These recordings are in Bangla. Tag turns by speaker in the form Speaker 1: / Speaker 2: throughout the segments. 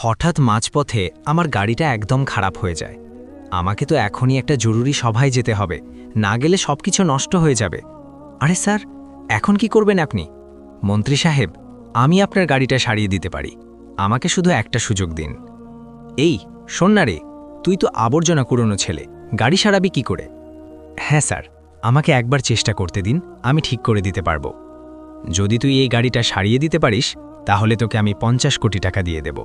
Speaker 1: হঠাৎ মাঝপথে আমার গাড়িটা একদম খারাপ হয়ে যায়। আমাকে তো এখনই একটা জরুরি সভায় যেতে হবে, না গেলে সব কিছু নষ্ট হয়ে যাবে। আরে স্যার, এখন কি করবেন আপনি? মন্ত্রী সাহেব, আমি আপনার গাড়িটা সারিয়ে দিতে পারি। আমাকে শুধু একটা সুযোগ দিন। এই, শোন না রে, তুই তো আবর্জনা কুড়োনো ছেলে, গাড়ি সারাবি কি করে? হ্যাঁ স্যার, আমাকে একবার চেষ্টা করতে দিন, আমি ঠিক করে দিতে পারব। যদি তুই এই গাড়িটা সারিয়ে দিতে পারিস, তাহলে তোকে আমি পঞ্চাশ কোটি টাকা দিয়ে দেব।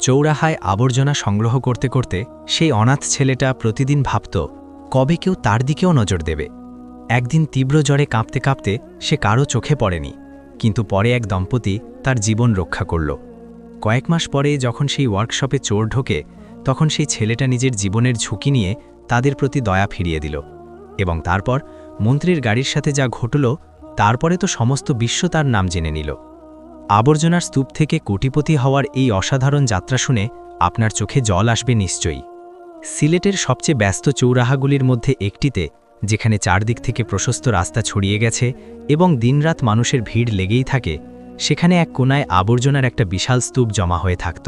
Speaker 1: চৌরাহায় আবর্জনা সংগ্রহ করতে করতে সেই অনাথ ছেলেটা প্রতিদিন ভাবত, কবে কেউ তার দিকেও নজর দেবে। একদিন তীব্র জ্বরে কাঁপতে কাঁপতে সে কারও চোখে পড়েনি, কিন্তু পরে এক দম্পতি তার জীবন রক্ষা করল। কয়েক মাস পরে যখন সেই ওয়ার্কশপে চোর ঢোকে, তখন সেই ছেলেটা নিজের জীবনের ঝুঁকি নিয়ে তাদের প্রতি দয়া ফিরিয়ে দিল এবং তারপর মন্ত্রীর গাড়ির সাথে যা ঘটল, তারপরে তো সমস্ত বিশ্ব তার নাম জেনে নিল। আবর্জনার স্তূপ থেকে কোটিপতি হওয়ার এই অসাধারণ যাত্রা শুনে আপনার চোখে জল আসবে নিশ্চয়ই। সিলেটের সবচেয়ে ব্যস্ত চৌরাহাগুলির মধ্যে একটিতে, যেখানে চারদিক থেকে প্রশস্ত রাস্তা ছড়িয়ে গেছে এবং দিনরাত মানুষের ভিড় লেগেই থাকে, সেখানে এক কোনায় আবর্জনার একটা বিশাল স্তূপ জমা হয়ে থাকত।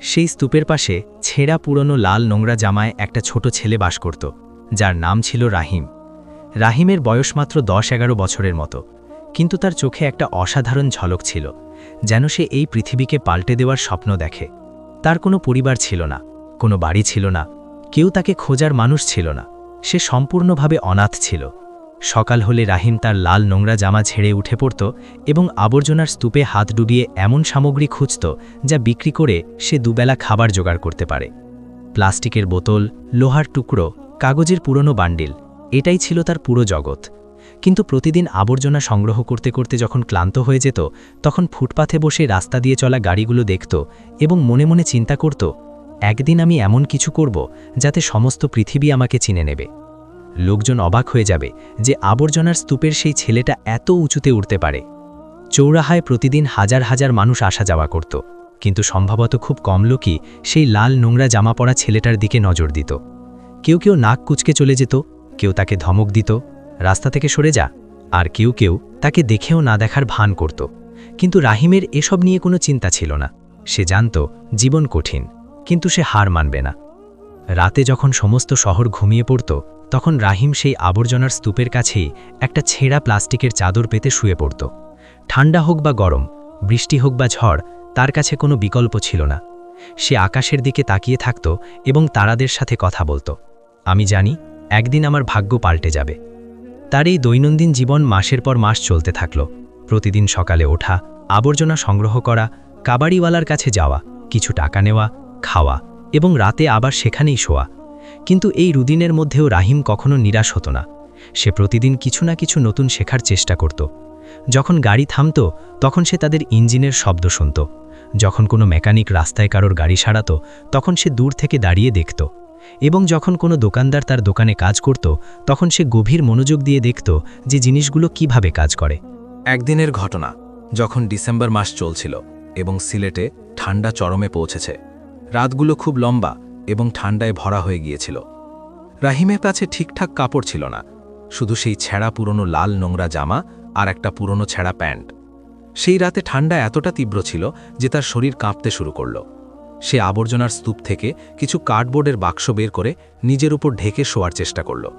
Speaker 1: সেই স্তূপের পাশে ছেঁড়া পুরনো লাল নোংরা জামায় একটা ছোট ছেলে বাস করত, যার নাম ছিল রাহিম। রাহিমের বয়স মাত্র দশ এগারো বছরের মতো, কিন্তু তার চোখে একটা অসাধারণ ঝলক ছিল। যেন সে এই পৃথিবীকে পাল্টে দেওয়ার স্বপ্ন দেখে। তার কোনো পরিবার ছিল না, কোনো বাড়ি ছিল না, কেউ তাকে খোঁজার মানুষ ছিল না। সে সম্পূর্ণভাবে অনাথ ছিল। সকাল হলে রাহিম তার লাল নোংরা জামা ছেড়ে উঠে পড়ত এবং আবর্জনার স্তূপে হাত ডুবিয়ে এমন সামগ্রী খুঁজত যা বিক্রি করে সে দুবেলা খাবার জোগাড় করতে পারে। প্লাস্টিকের বোতল, লোহার টুকরো, কাগজের পুরনো বান্ডিল, এটাই ছিল তার পুরো জগৎ। কিন্তু প্রতিদিন আবর্জনা সংগ্রহ করতে করতে যখন ক্লান্ত হয়ে যেত, তখন ফুটপাথে বসে রাস্তা দিয়ে চলা গাড়িগুলো দেখত এবং মনে মনে চিন্তা করত, একদিন আমি এমন কিছু করব যাতে সমস্ত পৃথিবী আমাকে চিনে নেবে। লোকজন অবাক হয়ে যাবে যে আবর্জনার স্তূপের সেই ছেলেটা এত উঁচুতে উঠতে পারে। চৌরাহায় প্রতিদিন হাজার হাজার মানুষ আসা যাওয়া করত, কিন্তু সম্ভবত খুব কম লোকই সেই লাল নোংরা জামা পরা ছেলেটার দিকে নজর দিত। কেউ কেউ নাক কুচকে চলে যেত, কেউ তাকে ধমক দিত রাস্তা থেকে সরে যা। আর কেউ কেউ তাকে দেখেও না দেখার ভান করত। কিন্তু রাহিমের এসব নিয়ে কোনো চিন্তা ছিল না। সে জানত জীবন কঠিন, কিন্তু সে হার মানবে না। রাতে যখন সমস্ত শহর ঘুমিয়ে পড়ত, তখন রাহিম সেই আবর্জনার স্তূপের কাছেই একটা ছেঁড়া প্লাস্টিকের চাদর পেতে শুয়ে পড়ত। ঠান্ডা হোক বা গরম, বৃষ্টি হোক বা ঝড়, তার কাছে কোনো বিকল্প ছিল না। সে আকাশের দিকে তাকিয়ে থাকত এবং তারাদের সাথে কথা বলত। আমি জানি, একদিন আমার ভাগ্য পাল্টে যাবে। তার এই দৈনন্দিন জীবন মাসের পর মাস চলতে থাকল। প্রতিদিন সকালে ওঠা, আবর্জনা সংগ্রহ করা, কাবাড়িওয়ালার কাছে যাওয়া, কিছু টাকা নেওয়া, খাওয়া এবং রাতে আবার সেখানেই শোয়া। কিন্তু এই রুদিনের মধ্যেও রাহিম কখনো নিরাশ হতো না। সে প্রতিদিন কিছু না কিছু নতুন শেখার চেষ্টা করত। যখন গাড়ি থামত, তখন সে তাদের ইঞ্জিনের শব্দ শুনত। যখন কোনো মেকানিক রাস্তায় কারোর গাড়ি সারাতো, তখন সে দূর থেকে দাঁড়িয়ে দেখত। এবং যখন কোনো দোকানদার তার দোকানে কাজ করত, তখন সে গভীর মনোযোগ দিয়ে দেখত যে জিনিসগুলো কীভাবে কাজ করে।
Speaker 2: একদিনের ঘটনা, যখন ডিসেম্বর মাস চলছিল এবং সিলেটে ঠান্ডা চরমে পৌঁছেছে। রাতগুলো খুব লম্বা এবং ঠান্ডায় ভরা হয়ে গিয়েছিল। রাহিমের কাছে ঠিকঠাক কাপড় ছিল না, শুধু সেই ছেঁড়া পুরনো লাল নোংরা জামা আর একটা পুরনো ছেঁড়া প্যান্ট। সেই রাতে ঠান্ডা এতটা তীব্র ছিল যে তার শরীর কাঁপতে শুরু করল। সে আবর্জনার স্তূপ থেকে কিছু কার্ডবোর্ডের বাক্স বের করে নিজের উপর ঢেকে শোয়ার চেষ্টা করল।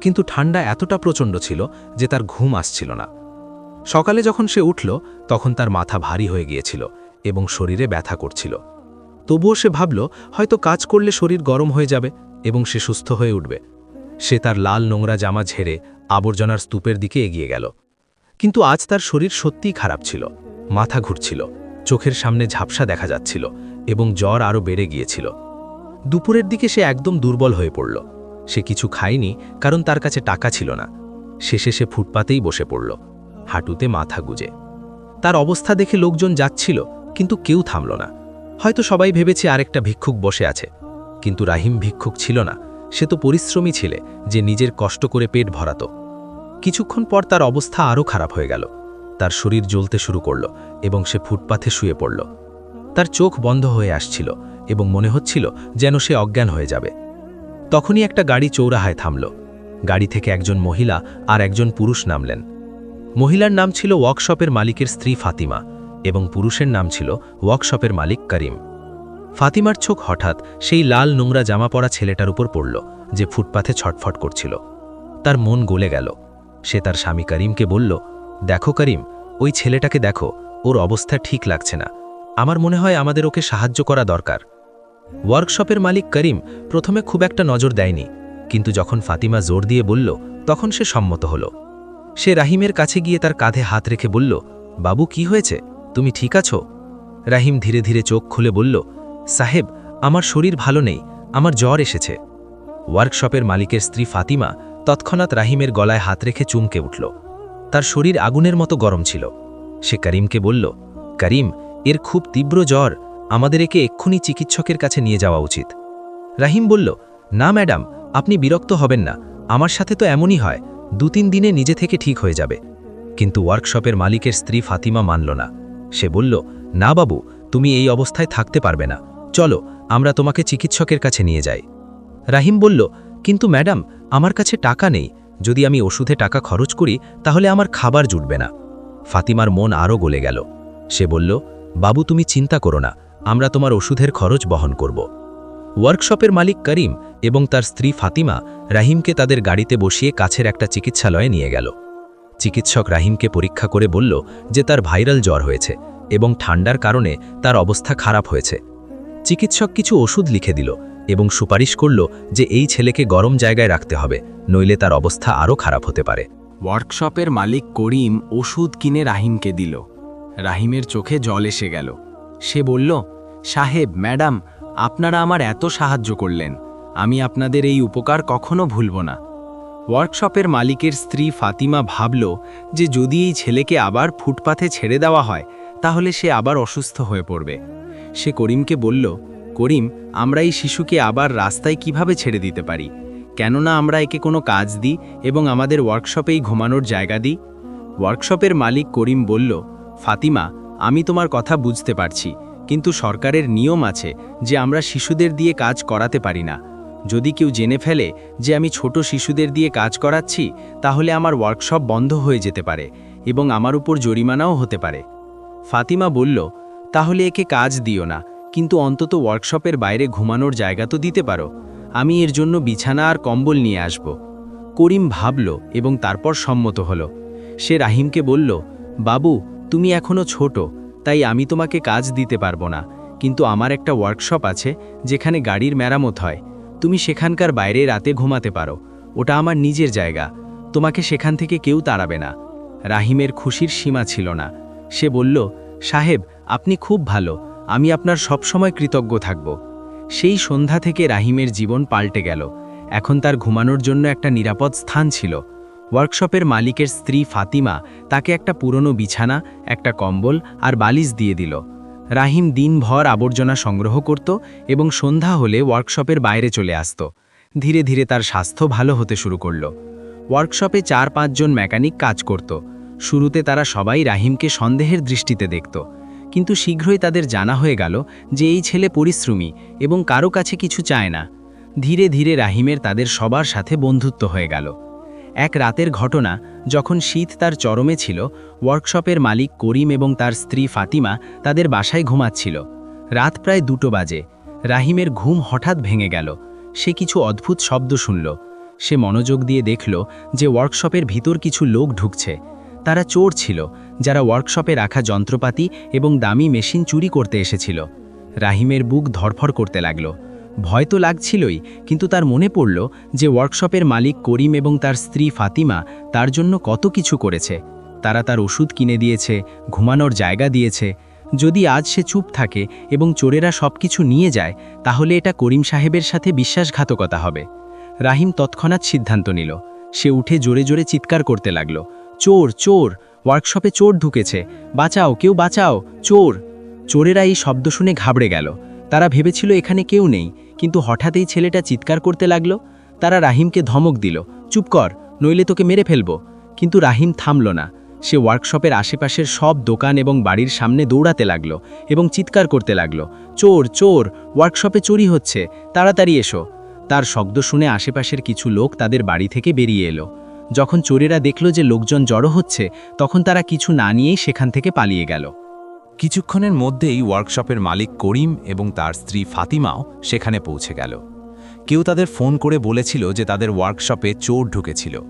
Speaker 2: কিন্তু ঠান্ডা এতটা প্রচণ্ড ছিল যে তার ঘুম আসছিল না। সকালে যখন সে উঠল, তখন তার মাথা ভারী হয়ে গিয়েছিল এবং শরীরে ব্যথা করছিল। তবুও সে ভাবল, হয়তো কাজ করলে শরীর গরম হয়ে যাবে এবং সে সুস্থ হয়ে উঠবে। সে তার লাল নোংরা জামা ঝেড়ে আবর্জনার স্তূপের দিকে এগিয়ে গেল। কিন্তু আজ তার শরীর সত্যিই খারাপ ছিল। মাথা ঘুরছিল। চোখের সামনে ঝাপসা দেখা যাচ্ছিল। এবং জ্বর আরও বেড়ে গিয়েছিল। দুপুরের দিকে সে একদম দুর্বল হয়ে পড়ল। সে কিছু খায়নি, কারণ তার কাছে টাকা ছিল না। শেষে সে ফুটপাতেই বসে পড়ল, হাঁটুতে মাথা গুজে। তার অবস্থা দেখে লোকজন যাচ্ছিল, কিন্তু কেউ থামল না। হয়তো সবাই ভেবেছে আরেকটা ভিক্ষুক বসে আছে, কিন্তু রাহিম ভিক্ষুক ছিল না। সে তো পরিশ্রমী ছিলে, যে নিজের কষ্ট করে পেট ভরাত। কিছুক্ষণ পর তার অবস্থা আরও খারাপ হয়ে গেল। তার শরীর জ্বলতে শুরু করল এবং সে ফুটপাথে শুয়ে পড়ল। তার চোখ বন্ধ হয়ে আসছিল এবং মনে হচ্ছিল যেন সে অজ্ঞান হয়ে যাবে। তখনই একটা গাড়ি চৌরাহায় থামল। গাড়ি থেকে একজন মহিলা আর একজন পুরুষ নামলেন। মহিলার নাম ছিল ওয়ার্কশপের মালিকের স্ত্রী ফাতিমা এবং পুরুষের নাম ছিল ওয়ার্কশপের মালিক করিম। ফাতিমার চোখ হঠাৎ সেই লাল নোংরা জামা পরা ছেলেটার উপর পড়ল, যে ফুটপাথে ছটফট করছিল। তার মন গলে গেল। সে তার স্বামী করিমকে বলল, দেখো করিম, ওই ছেলেটাকে দেখো, ওর অবস্থা ঠিক লাগছে না। আমার মনে হয় আমাদের ওকে সাহায্য করা দরকার। ওয়ার্কশপের মালিক করিম প্রথমে খুব একটা নজর দেয়নি, কিন্তু যখন ফাতিমা জোর দিয়ে বলল, তখন সে সম্মত হল। সে রাহিমের কাছে গিয়ে তার কাঁধে হাত রেখে বলল, বাবু, কি হয়েছে? তুমি ঠিক আছো? রাহিম ধীরে ধীরে চোখ খুলে বলল, সাহেব, আমার শরীর ভালো নেই, আমার জ্বর এসেছে। ওয়ার্কশপের মালিকের স্ত্রী ফাতিমা তৎক্ষণাৎ রাহিমের গলায় হাত রেখে চুমকে উঠল। তার শরীর আগুনের মতো গরম ছিল। সে করিমকে বলল, করিম এর খুব তীব্র জ্বর আমাদের একে এক্ষুনি চিকিৎসকের কাছে নিয়ে যাওয়া উচিত। রাহিম বলল, না, ম্যাডাম, আপনি বিরক্ত হবেন না। আমার সাথে তো এমনই হয় দু তিন দিনে নিজে থেকে ঠিক হয়ে যাবে। কিন্তু ওয়ার্কশপের মালিকের স্ত্রী ফাতিমা মানল না। সে বলল, না, বাবু, তুমি এই অবস্থায় থাকতে পারবে না। চলো, আমরা তোমাকে চিকিৎসকের কাছে নিয়ে যাই। রাহিম বলল, কিন্তু ম্যাডাম, আমার কাছে টাকা নেই। যদি আমি ওষুধে টাকা খরচ করি, তাহলে আমার খাবার জুটবে না। ফাতিমার মন আরও গলে গেল। সে বলল বাবু তুমি চিন্তা করো না, আমরা তোমার ওষুধের খরচ বহন করব। ওয়ার্কশপের মালিক করিম এবং তার স্ত্রী ফাতিমা রাহিমকে তাদের গাড়িতে বসিয়ে কাছের একটা চিকিৎসালয়ে নিয়ে গেল। চিকিৎসক রাহিমকে পরীক্ষা করে বলল যে তার ভাইরাল জ্বর হয়েছে এবং ঠান্ডার কারণে তার অবস্থা খারাপ হয়েছে। চিকিৎসক কিছু ওষুধ লিখে দিল এবং সুপারিশ করল যে এই ছেলেকে গরম জায়গায় রাখতে হবে, নইলে তার অবস্থা আরও খারাপ হতে পারে।
Speaker 1: ওয়ার্কশপের মালিক করিম ওষুধ কিনে রাহিমকে দিল। রাহিমের চোখে জল এসে গেল। সে বলল, সাহেব, ম্যাডাম, আপনারা আমার এত সাহায্য করলেন। আমি আপনাদের এই উপকার কখনো ভুলব না। ওয়ার্কশপের মালিকের স্ত্রী ফাতিমা ভাবল যে যদি এই ছেলেকে আবার ফুটপাথে ছেড়ে দেওয়া হয়, তাহলে সে আবার অসুস্থ হয়ে পড়বে। সে করিমকে বলল, করিম, আমরা এই শিশুকে আবার রাস্তায় কীভাবে ছেড়ে দিতে পারি? কেননা আমরা একে কোনো কাজ দিই এবং আমাদের ওয়ার্কশপেই ঘুমানোর জায়গা দিই? ওয়ার্কশপের মালিক করিম বলল ফাতিমা, আমি তোমার কথা বুঝতে পারছি, কিন্তু সরকারের নিয়ম আছে যে আমরা শিশুদের দিয়ে কাজ করাতে পারি না। যদি কেউ জেনে ফেলে যে আমি ছোট শিশুদের দিয়ে কাজ করাচ্ছি, তাহলে আমার ওয়ার্কশপ বন্ধ হয়ে যেতে পারে এবং আমার উপর জরিমানাও হতে পারে। ফাতিমা বলল, তাহলে একে কাজ দিও না, কিন্তু অন্তত ওয়ার্কশপের বাইরে ঘুমানোর জায়গা তো দিতে পারো। আমি এর জন্য বিছানা আর কম্বল নিয়ে আসব। করিম ভাবল এবং তারপর সম্মত হল। সে রাহিমকে বলল, বাবু তুমি এখনও ছোট, তাই আমি তোমাকে কাজ দিতে পারব না। কিন্তু আমার একটা ওয়ার্কশপ আছে, যেখানে গাড়ির মেরামত হয়। তুমি সেখানকার বাইরে রাতে ঘুমাতে পারো। ওটা আমার নিজের জায়গা। তোমাকে সেখান থেকে কেউ তাড়াবে না। রাহিমের খুশির সীমা ছিল না। সে বলল, সাহেব, আপনি খুব ভালো। আমি আপনার সবসময় কৃতজ্ঞ থাকব। সেই সন্ধ্যা থেকে রাহিমের জীবন পাল্টে গেল। এখন তার ঘুমানোর জন্য একটা নিরাপদ স্থান ছিল। ওয়ার্কশপের মালিকের স্ত্রী ফাতিমা তাকে একটা পুরনো বিছানা, একটা কম্বল আর বালিশ দিয়ে দিল। রাহিম দিনভর আবর্জনা সংগ্রহ করত এবং সন্ধ্যা হলে ওয়ার্কশপের বাইরে চলে আসত। ধীরে ধীরে তার স্বাস্থ্য ভালো হতে শুরু করল। ওয়ার্কশপে চার পাঁচজন মেকানিক কাজ করত। শুরুতে তারা সবাই রাহিমকে সন্দেহের দৃষ্টিতে দেখত। কিন্তু শীঘ্রই তাদের জানা হয়ে গেল যে এই ছেলে পরিশ্রমী এবং কারও কাছে কিছু চায় না। ধীরে ধীরে রাহিমের তাদের সবার সাথে বন্ধুত্ব হয়ে গেল। এক রাতের ঘটনা, যখন শীত তার চরমে ছিল ওয়ার্কশপের মালিক করিম এবং তার স্ত্রী ফাতিমা তাদের বাসায় ঘুমাচ্ছিল। রাত প্রায় দুটো বাজে। রাহিমের ঘুম হঠাৎ ভেঙে গেল। সে কিছু অদ্ভুত শব্দ শুনল। সে মনোযোগ দিয়ে দেখল যে ওয়ার্কশপের ভিতর কিছু লোক ঢুকছে। তারা চোর ছিল, যারা ওয়ার্কশপে রাখা যন্ত্রপাতি এবং দামি মেশিন চুরি করতে এসেছিল। রাহিমের বুক ধরফর করতে লাগল। ভয় তো লাগছিলই, কিন্তু তার মনে পড়ল যে ওয়ার্কশপের মালিক করিম এবং তার স্ত্রী ফাতিমা তার জন্য কত কিছু করেছে। তারা তার ওষুধ কিনে দিয়েছে, ঘুমানোর জায়গা দিয়েছে। যদি আজ সে চুপ থাকে এবং চোরেরা সব কিছু নিয়ে যায়, তাহলে এটা করিম সাহেবের সাথে বিশ্বাসঘাতকতা হবে। রাহিম তৎক্ষণাৎ সিদ্ধান্ত নিল। সে উঠে জোরে জোরে চিৎকার করতে লাগল। চোর চোর! ওয়ার্কশপে চোর ঢুকেছে। বাঁচাও, কেউ বাঁচাও! চোর! চোরেরা এই শব্দ শুনে ঘাবড়ে গেল। তারা ভেবেছিল এখানে কেউ নেই, কিন্তু হঠাৎ এই ছেলেটা চিৎকার করতে লাগল। তারা রাহিমকে ধমক দিল, চুপ কর, নইলে তোকে মেরে ফেলব। কিন্তু রাহিম থামল না। সে ওয়ার্কশপের আশেপাশের সব দোকান এবং বাড়ির সামনে দৌড়াতে লাগল এবং চিৎকার করতে লাগল, চোর চোর, ওয়ার্কশপে চুরি হচ্ছে, তাড়াতাড়ি এসো। তার শব্দ শুনে আশেপাশের কিছু লোক তাদের বাড়ি থেকে বেরিয়ে এলো। যখন চোরেরা দেখল যে লোকজন জড়ো হচ্ছে, তখন তারা কিছু না নিয়েই সেখান থেকে পালিয়ে গেল।
Speaker 2: কিছুক্ষণের মধ্যেই ওয়ার্কশপের মালিক করিম এবং তার স্ত্রী ফাতিমাও সেখানে পৌঁছে গেল। কেউ তাদের ফোন করে বলেছিল যে তাদের ওয়ার্কশপে চোর ঢুকেছিল।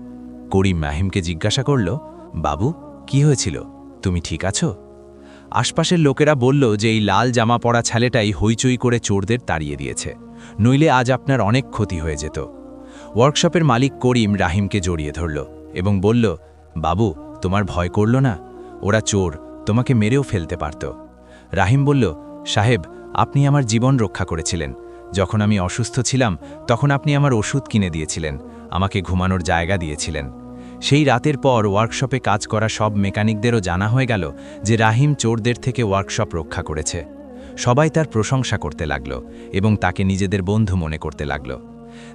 Speaker 2: করিম মাহিমকে জিজ্ঞাসা করল, বাবু, কি হয়েছিল? তুমি ঠিক আছো? আশপাশের লোকেরা বলল যে এই লাল জামা পরা ছেলেটাই হইচই করে চোরদের তাড়িয়ে দিয়েছে। নইলে আজ আপনার অনেক ক্ষতি হয়ে যেত। ওয়ার্কশপের মালিক করিম রাহিমকে জড়িয়ে ধরল এবং বলল, বাবু, তোমার ভয় করল না? ওরা চোর তোমাকে মেরেও ফেলতে পারত। রাহিম বলল, সাহেব, আপনি আমার জীবন রক্ষা করেছিলেন। যখন আমি অসুস্থ ছিলাম, তখন আপনি আমার ওষুধ কিনে দিয়েছিলেন। আমাকে ঘুমানোর জায়গা দিয়েছিলেন। সেই রাতের পর ওয়ার্কশপে কাজ করা সব মেকানিকদেরও জানা হয়ে গেল যে রাহিম চোরদের থেকে ওয়ার্কশপ রক্ষা করেছে। সবাই তার প্রশংসা করতে লাগল এবং তাকে নিজেদের বন্ধু মনে করতে লাগল।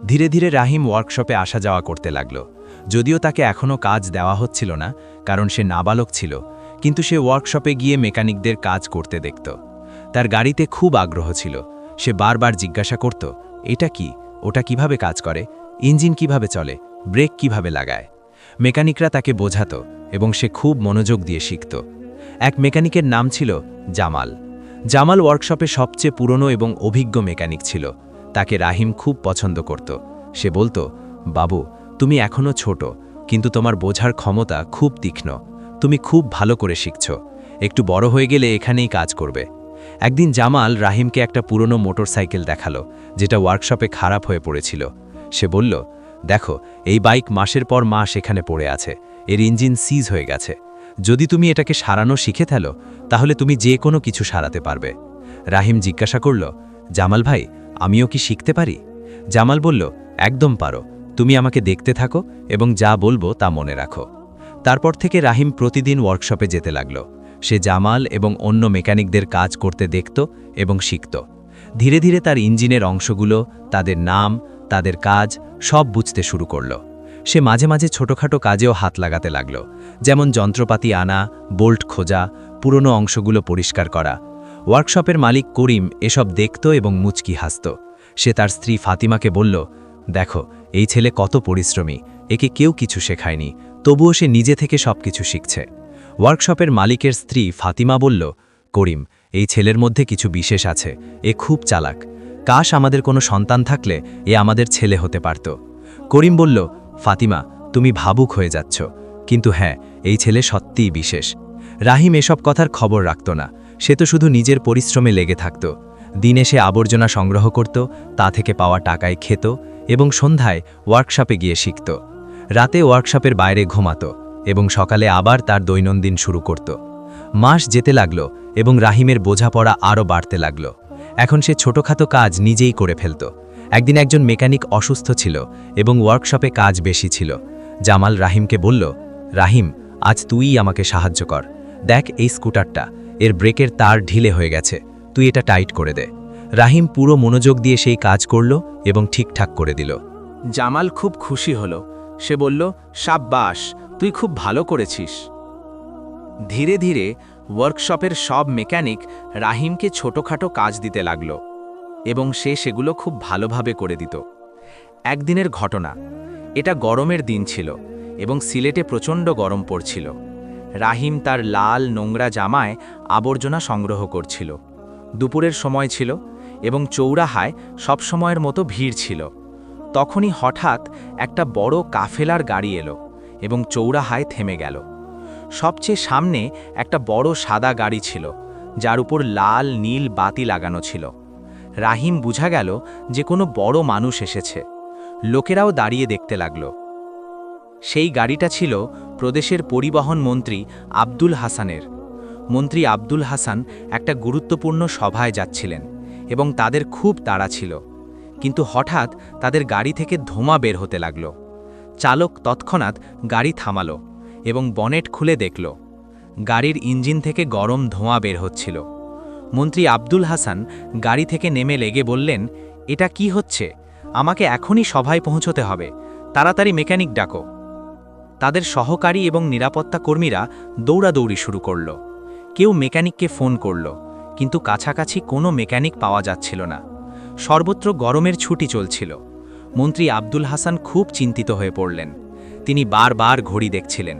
Speaker 2: ধীরে ধীরে রাহিম ওয়ার্কশপে আসা যাওয়া করতে লাগল। যদিও তাকে এখনও কাজ দেওয়া হচ্ছিল না, কারণ সে নাবালক ছিল। কিন্তু সে ওয়ার্কশপে গিয়ে মেকানিকদের কাজ করতে দেখত। তার গাড়িতে খুব আগ্রহ ছিল। সে বারবার জিজ্ঞাসা করত, এটা কি? ওটা কীভাবে কাজ করে? ইঞ্জিন কীভাবে চলে? ব্রেক কীভাবে লাগায়? মেকানিকরা তাকে বোঝাত এবং সে খুব মনোযোগ দিয়ে শিখত। এক মেকানিকের নাম ছিল জামাল। জামাল ওয়ার্কশপে সবচেয়ে পুরনো এবং অভিজ্ঞ মেকানিক ছিল। তাকে রাহিম খুব পছন্দ করত। সে বলতো, বাবু, তুমি এখনও ছোট, কিন্তু তোমার বোঝার ক্ষমতা খুব তীক্ষ্ণ। তুমি খুব ভালো করে শিখছ। একটু বড় হয়ে গেলে এখানেই কাজ করবে। একদিন জামাল রাহিমকে একটা পুরনো মোটরসাইকেল দেখাল, যেটা ওয়ার্কশপে খারাপ হয়ে পড়েছিল। সে বলল, দেখো, এই বাইক মাসের পর মাস এখানে পড়ে আছে। এর ইঞ্জিন সিজ হয়ে গেছে। যদি তুমি এটাকে সারানো শিখে ফেলো, তাহলে তুমি যে কোনো কিছু সারাতে পারবে। রাহিম জিজ্ঞাসা করল, জামাল ভাই, আমিও কি শিখতে পারি? জামাল বলল, একদম পারো। তুমি আমাকে দেখতে থাকো এবং যা বলব তা মনে রাখো। তারপর থেকে রাহিম প্রতিদিন ওয়ার্কশপে যেতে লাগল। সে জামাল এবং অন্য মেকানিকদের কাজ করতে দেখত এবং শিখত। ধীরে ধীরে তার ইঞ্জিনের অংশগুলো, তাদের নাম, তাদের কাজ সব বুঝতে শুরু করল। সে মাঝে মাঝে ছোটখাটো কাজেও হাত লাগাতে লাগল, যেমন যন্ত্রপাতি আনা, বোল্ট খোঁজা, পুরনো অংশগুলো পরিষ্কার করা। ওয়ার্কশপের মালিক করিম এসব দেখত এবং মুচকি হাসত। সে তার স্ত্রী ফাতিমাকে বলল, দেখো, এই ছেলে কত পরিশ্রমী, একে কেউ কিছু শেখায়নি। তবুও সে নিজে থেকে সব কিছু শিখছে। ওয়ার্কশপের মালিকের স্ত্রী ফাতিমা বলল, করিম, এই ছেলের মধ্যে কিছু বিশেষ আছে। এ খুব চালাক। কাশ আমাদের কোনো সন্তান থাকলে এ আমাদের ছেলে হতে পারত। করিম বলল, ফাতিমা, তুমি ভাবুক হয়ে যাচ্ছ। কিন্তু হ্যাঁ এই ছেলে সত্যিই বিশেষ। রাহিম এসব কথার খবর রাখত না। সে তো শুধু নিজের পরিশ্রমে লেগে থাকত। দিনে সে আবর্জনা সংগ্রহ করত, তা থেকে পাওয়া টাকায় খেত এবং সন্ধ্যায় ওয়ার্কশপে গিয়ে শিখত। রাতে ওয়ার্কশপের বাইরে ঘুমাত এবং সকালে আবার তার দৈনন্দিন শুরু করত। মাস যেতে লাগল এবং রাহিমের বোঝাপড়া আরও বাড়তে লাগল। এখন সে ছোটখাটো কাজ নিজেই করে ফেলত। একদিন একজন মেকানিক অসুস্থ ছিল এবং ওয়ার্কশপে কাজ বেশি ছিল। জামাল রাহিমকে বলল, রাহিম, আজ তুইই আমাকে সাহায্য কর। দেখ এই স্কুটারটা, এর ব্রেকের তার ঢিলে হয়ে গেছে। তুই এটা টাইট করে দে। রাহিম পুরো মনোযোগ দিয়ে সেই কাজ করল এবং ঠিকঠাক করে দিল।
Speaker 3: জামাল খুব খুশি হল। সে বলল, সাব্বাস, তুই খুব ভালো করেছিস। ধীরে ধীরে ওয়ার্কশপের সব মেকানিক রাহিমকে ছোটখাটো কাজ দিতে লাগল এবং সে সেগুলো খুব ভালোভাবে করে দিত। একদিনের ঘটনা, এটা গরমের দিন ছিল এবং সিলেটে প্রচণ্ড গরম পড়ছিল। রাহিম তার লাল নোংরা জামায় আবর্জনা সংগ্রহ করছিল। দুপুরের সময় ছিল এবং চৌরাহায় সবসময়ের মতো ভিড় ছিল। তখনই হঠাৎ একটা বড় কাফেলার গাড়ি এলো এবং চৌরাহায় থেমে গেল। সবচেয়ে সামনে একটা বড় সাদা গাড়ি ছিল, যার উপর লাল, নীল বাতি লাগানো ছিল। রাহিম বুঝা গেল যে কোনো বড় মানুষ এসেছে। লোকেরাও দাঁড়িয়ে দেখতে লাগল। সেই গাড়িটা ছিল প্রদেশের পরিবহন মন্ত্রী আব্দুল হাসানের। মন্ত্রী আব্দুল হাসান একটা গুরুত্বপূর্ণ সভায় যাচ্ছিলেন এবং তাদের খুব তাড়া ছিল। কিন্তু হঠাৎ তাদের গাড়ি থেকে ধোঁয়া বের হতে লাগল। চালক তৎক্ষণাৎ গাড়ি থামাল এবং বনেট খুলে দেখল। গাড়ির ইঞ্জিন থেকে গরম ধোঁয়া বের হচ্ছিল। মন্ত্রী আব্দুল হাসান গাড়ি থেকে নেমে লেগে বললেন, এটা কি হচ্ছে? আমাকে এখনই সভায় পৌঁছতে হবে। তাড়াতাড়ি মেকানিক ডাকো। তাদের সহকারী এবং নিরাপত্তা কর্মীরা দৌড়াদৌড়ি শুরু করল। কেউ মেকানিককে ফোন করল, কিন্তু কাছাকাছি কোনো মেকানিক পাওয়া যাচ্ছিল না। সর্বত্র গরমের ছুটি চলছিল। মন্ত্রী আব্দুল হাসান খুব চিন্তিত হয়ে পড়লেন। তিনি বারবার ঘড়ি দেখছিলেন।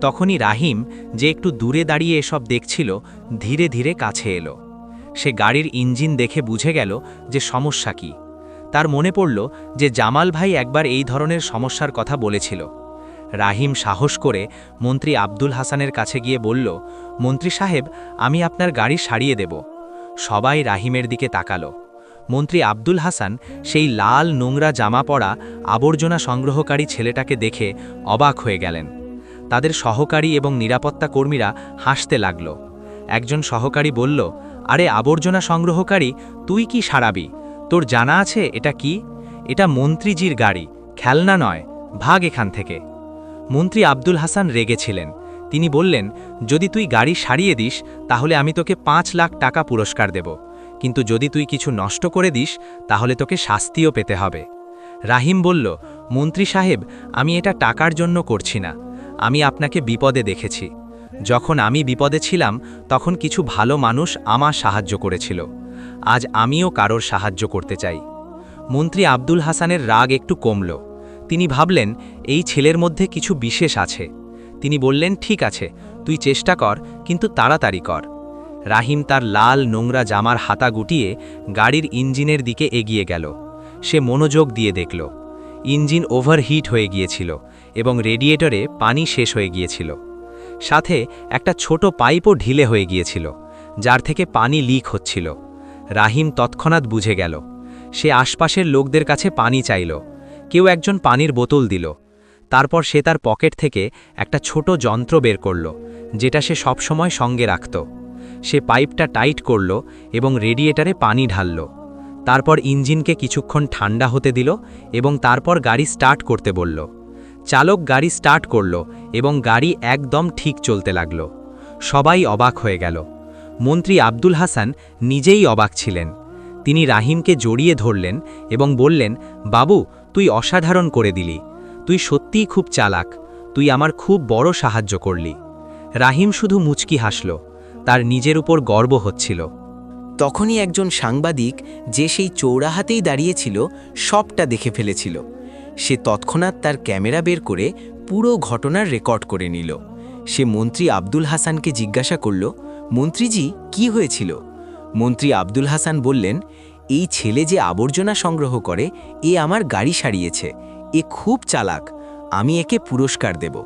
Speaker 3: তখনই রাহিম যে একটু দূরে দাঁড়িয়ে এসব দেখছিল, ধীরে ধীরে কাছে এলো। সে গাড়ির ইঞ্জিন দেখে বুঝে গেল যে সমস্যা কি। তার মনে পড়ল যে জামাল ভাই একবার এই ধরনের সমস্যার কথা বলেছিল। রাহিম সাহস করে মন্ত্রী আব্দুল হাসানের কাছে গিয়ে বলল, মন্ত্রী সাহেব, আমি আপনার গাড়ি সারিয়ে দেব। সবাই রাহিমের দিকে তাকালো। মন্ত্রী আব্দুল হাসান সেই লাল নোংরা জামা পরা আবর্জনা সংগ্রহকারী ছেলেটাকে দেখে অবাক হয়ে গেলেন। তাদের সহকারী এবং নিরাপত্তা কর্মীরা হাসতে লাগল। একজন সহকারী বলল, আরে আবর্জনা সংগ্রহকারী, তুই কি সারাবি? তোর জানা আছে এটা কি? এটা মন্ত্রীজির গাড়ি, খেলনা নয়, ভাগ এখান থেকে। মন্ত্রী আব্দুল হাসান রেগেছিলেন তিনি বললেন, যদি তুই গাড়ি সারিয়ে দিস, তাহলে আমি তোকে পাঁচ লাখ টাকা পুরস্কার দেব। কিন্তু যদি তুই কিছু নষ্ট করে দিস, তাহলে তোকে শাস্তিও পেতে হবে। রাহিম বলল, মন্ত্রী সাহেব, আমি এটা টাকার জন্য করছি না। আমি আপনাকে বিপদে দেখেছি। যখন আমি বিপদে ছিলাম, তখন কিছু ভালো মানুষ আমার সাহায্য করেছিল। আজ আমিও কারোর সাহায্য করতে চাই। মন্ত্রী আব্দুল হাসানের রাগ একটু কমল। তিনি ভাবলেন, এই ছেলের মধ্যে কিছু বিশেষ আছে। তিনি বললেন, ঠিক আছে, তুই চেষ্টা কর, কিন্তু তাড়াতাড়ি কর। রাহিম তার লাল নোংরা জামার হাতা গুটিয়ে গাড়ির ইঞ্জিনের দিকে এগিয়ে গেল। সে মনোযোগ দিয়ে দেখল। ইঞ্জিন ওভারহিট হয়ে গিয়েছিল এবং রেডিয়েটরে পানি শেষ হয়ে গিয়েছিল। সাথে একটা ছোট পাইপও ঢিলে হয়ে গিয়েছিল, যার থেকে পানি লিক হচ্ছিল। রাহিম তৎক্ষণাৎ বুঝে গেল। সে আশপাশের লোকদের কাছে পানি চাইল। কেউ একজন পানির বোতল দিল। তারপর সে তার পকেট থেকে একটা ছোট যন্ত্র বের করল, যেটা সে সবসময় সঙ্গে রাখত। সে পাইপটা টাইট করল এবং রেডিয়েটারে পানি ঢালল। তারপর ইঞ্জিনকে কিছুক্ষণ ঠান্ডা হতে দিল এবং তারপর গাড়ি স্টার্ট করতে বলল। চালক গাড়ি স্টার্ট করল এবং গাড়ি একদম ঠিক চলতে লাগল। সবাই অবাক হয়ে গেল। মন্ত্রী আব্দুল হাসান নিজেই অবাক ছিলেন। তিনি রাহিমকে জড়িয়ে ধরলেন এবং বললেন, বাবু, তুই অসাধারণ করে দিলি। তুই সত্যিই খুব চালাক। তুই আমার খুব বড় সাহায্য করলি। রাহিম শুধু মুচকি হাসল। তার নিজের উপর গর্ব হচ্ছিল।
Speaker 4: তখনই একজন সাংবাদিক যে সেই চৌরাহাতেই দাঁড়িয়েছিল, সবটা দেখে ফেলেছিল। সে তৎক্ষণাৎ তার ক্যামেরা বের করে পুরো ঘটনার রেকর্ড করে নিল। সে মন্ত্রী আব্দুল হাসানকে জিজ্ঞাসা করল, মন্ত্রীজি, কি হয়েছিল? মন্ত্রী আব্দুল হাসান বললেন, এই ছেলে যে আবর্জনা সংগ্রহ করে, এ আমার গাড়ি সারিয়েছে। এ খুব চালাক। আমি একে পুরস্কার দেব।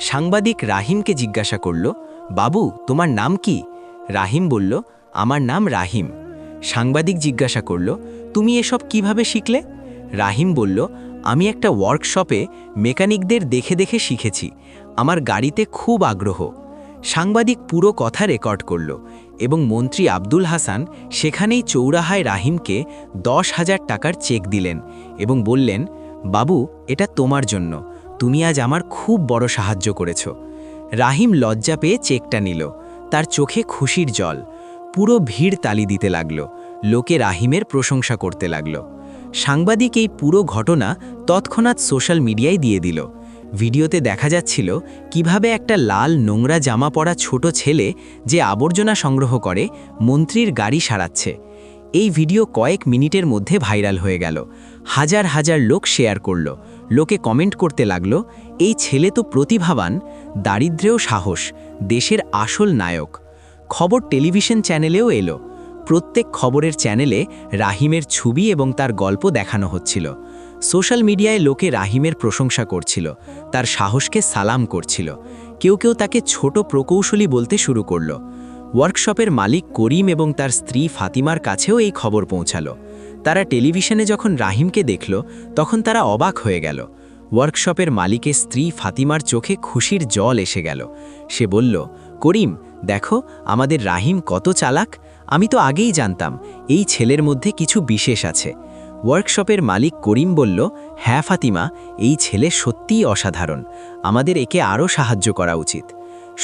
Speaker 4: সাংবাদিক রাহিমকে জিজ্ঞাসা করল বাবু, তোমার নাম কি? রাহিম বলল, আমার নাম রাহিম। সাংবাদিক জিজ্ঞাসা করল, তুমি এসব কীভাবে শিখলে? রাহিম বলল, আমি একটা ওয়ার্কশপে মেকানিকদের দেখে দেখে শিখেছি। আমার গাড়িতে খুব আগ্রহ। সাংবাদিক পুরো কথা রেকর্ড করল এবং মন্ত্রী আব্দুল হাসান সেখানেই চৌরাহায় রাহিমকে দশ হাজার টাকার চেক দিলেন এবং বললেন, বাবু, এটা তোমার জন্য। তুমি আজ আমার খুব বড় সাহায্য করেছ। রাহিম লজ্জা পেয়ে চেকটা নিল। তার চোখে খুশির জল। পুরো ভিড় তালি দিতে লাগল। লোকে রাহিমের প্রশংসা করতে লাগল। সাংবাদিক এই পুরো ঘটনা তৎক্ষণাৎ সোশ্যাল মিডিয়ায় দিয়ে দিল। ভিডিওতে দেখা যাচ্ছিল কীভাবে একটা লাল নোংরা জামা পরা ছোট ছেলে যে আবর্জনা সংগ্রহ করে, মন্ত্রীর গাড়ি সারাচ্ছে। এই ভিডিও কয়েক মিনিটের মধ্যে ভাইরাল হয়ে গেল। হাজার হাজার লোক শেয়ার করল। লোকে কমেন্ট করতে লাগল, এই ছেলে তো প্রতিভাবান, দারিদ্র্যেও সাহস, দেশের আসল নায়ক। খবর টেলিভিশন চ্যানেলেও এলো। প্রত্যেক খবরের চ্যানেলে রাহিমের ছবি এবং তার গল্প দেখানো হচ্ছিল। সোশ্যাল মিডিয়ায় লোকে রাহিমের প্রশংসা করছিল, তার সাহসকে সালাম করছিল। কেউ কেউ তাকে ছোট প্রকৌশলী বলতে শুরু করল। ওয়ার্কশপের মালিক করিম এবং তার স্ত্রী ফাতিমার কাছেও এই খবর পৌঁছালো। তারা টেলিভিশনে যখন রাহিমকে দেখল, তখন তারা অবাক হয়ে গেল। ওয়ার্কশপের মালিকের স্ত্রী ফাতিমার চোখে খুশির জল এসে গেল। সে বলল, করিম, দেখো, আমাদের রাহিম কত চালাক। আমি তো আগেই জানতাম, এই ছেলের মধ্যে কিছু বিশেষ আছে। ওয়ার্কশপের মালিক করিম বলল হ্যাঁ ফাতিমা, এই ছেলে সত্যিই অসাধারণ। আমাদের একে আরও সাহায্য করা উচিত।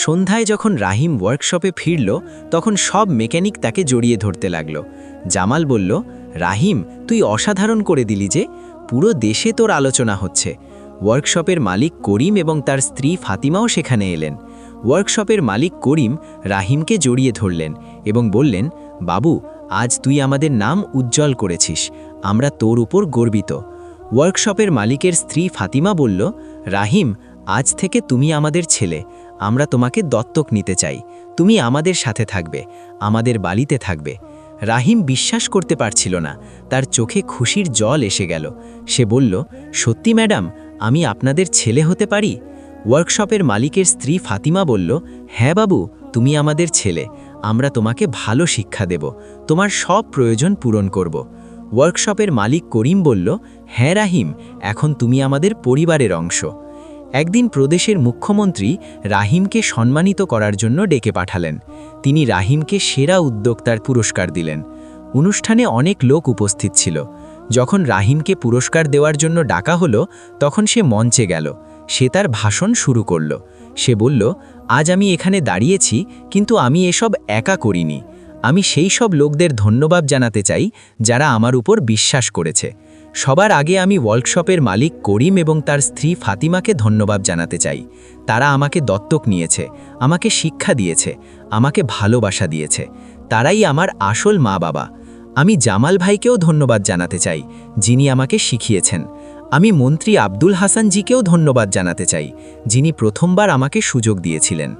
Speaker 4: সন্ধ্যায় যখন রাহিম ওয়ার্কশপে ফিরল, তখন সব মেকানিক তাকে জড়িয়ে ধরতে লাগল। জামাল বলল, রাহিম, তুই অসাধারণ করে দিলি যে, পুরো দেশে তোর আলোচনা হচ্ছে। ওয়ার্কশপের মালিক করিম এবং তার স্ত্রী ফাতিমাও সেখানে এলেন। ওয়ার্কশপের মালিক করিম রাহিমকে জড়িয়ে ধরলেন এবং বললেন, বাবু, আজ তুই আমাদের নাম উজ্জ্বল করেছিস, আমরা তোর উপর গর্বিত। ওয়ার্কশপের মালিকের স্ত্রী ফাতিমা বলল, রাহিম, আজ থেকে তুমি আমাদের ছেলে। আমরা তোমাকে দত্তক নিতে চাই। তুমি আমাদের সাথে থাকবে, আমাদের বালিতে থাকবে। রাহিম বিশ্বাস করতে পারছিল না। তার চোখে খুশির জল এসে গেল। সে বলল, সত্যি ম্যাডাম, আমি আপনাদের ছেলে হতে পারি? ওয়ার্কশপের মালিকের স্ত্রী ফাতিমা বলল হ্যাঁ বাবু, তুমি আমাদের ছেলে। আমরা তোমাকে ভালো শিক্ষা দেব। তোমার সব প্রয়োজন পূরণ করব। ওয়ার্কশপের মালিক করিম বলল হ্যাঁ রাহিম, এখন তুমি আমাদের পরিবারের অংশ। একদিন প্রদেশের মুখ্যমন্ত্রী রাহিমকে সম্মানিত করার জন্য ডেকে পাঠালেন। তিনি রাহিমকে সেরা উদ্যোক্তার পুরস্কার দিলেন। অনুষ্ঠানে অনেক লোক উপস্থিত ছিল। যখন রাহিমকে পুরস্কার দেওয়ার জন্য ডাকা হলো, তখন সে মঞ্চে গেল। সে তার ভাষণ শুরু করল। সে বলল, আজ আমি এখানে দাঁড়িয়েছি, কিন্তু আমি এসব একা করিনি। আমি সেই সব লোকদের ধন্যবাদ জানাতে চাই, যারা আমার উপর বিশ্বাস করেছে। সবার আগে আমি ওয়ার্কশপের মালিক করিম এবং তার স্ত্রী ফাতিমাকে ধন্যবাদ জানাতে চাই। তারা আমাকে দত্তক নিয়েছে, আমাকে শিক্ষা দিয়েছে, আমাকে ভালোবাসা দিয়েছে। তারাই আমার আসল মা বাবা। আমি জামাল ভাইকেও ধন্যবাদ জানাতে চাই, যিনি আমাকে শিখিয়েছেন। আমি মন্ত্রী আব্দুল হাসান জিকেও ধন্যবাদ জানাতে চাই, যিনি প্রথমবার আমাকে সুযোগ দিয়েছিলেন।